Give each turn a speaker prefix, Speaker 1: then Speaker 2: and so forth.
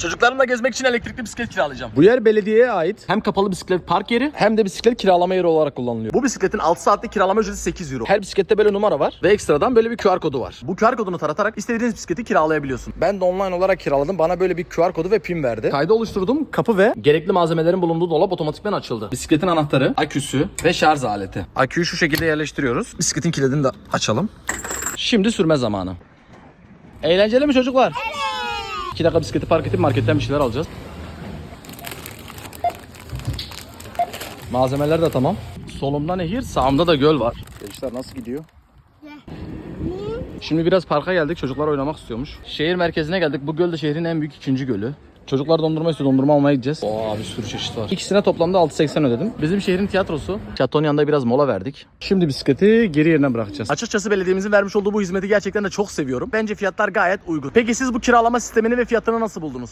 Speaker 1: Çocuklarımla gezmek için elektrikli bisiklet kiralayacağım.
Speaker 2: Bu yer belediyeye ait. Hem kapalı bisiklet park yeri hem de bisiklet kiralama yeri olarak kullanılıyor.
Speaker 1: Bu bisikletin 6 saatlik kiralama ücreti 8 euro.
Speaker 2: Her bisiklette böyle numara var ve ekstradan böyle bir QR kodu var.
Speaker 1: Bu QR kodunu taratarak istediğiniz bisikleti kiralayabiliyorsun.
Speaker 2: Ben de online olarak kiraladım. Bana böyle bir QR kodu ve pin verdi. Kaydı oluşturdum. Kapı ve gerekli malzemelerin bulunduğu dolap otomatikman açıldı. Bisikletin anahtarı, aküsü ve şarj aleti. Aküyü şu şekilde yerleştiriyoruz. Bisikletin kilidini de açalım. Şimdi sürme zamanı. Eğlenceli mi çocuklar? Evet. 2 dakika bisikleti park edip marketten bir şeyler alacağız. Malzemeler de tamam. Solumda nehir, sağımda da göl var. Gençler nasıl gidiyor? Şimdi biraz parka geldik. Çocuklar oynamak istiyormuş. Şehir merkezine geldik. Bu göl de şehrin en büyük ikinci gölü. Çocuklar dondurma istiyor. Dondurma almaya gideceğiz. Oo bir sürü çeşit var. İkisine toplamda 6.80 ödedim. Bizim şehrin tiyatrosu. Tiyatronun yanında biraz mola verdik. Şimdi bisikleti geri yerine bırakacağız.
Speaker 1: Açıkçası belediyemizin vermiş olduğu bu hizmeti gerçekten de çok seviyorum. Bence fiyatlar gayet uygun. Peki siz bu kiralama sistemini ve fiyatını nasıl buldunuz?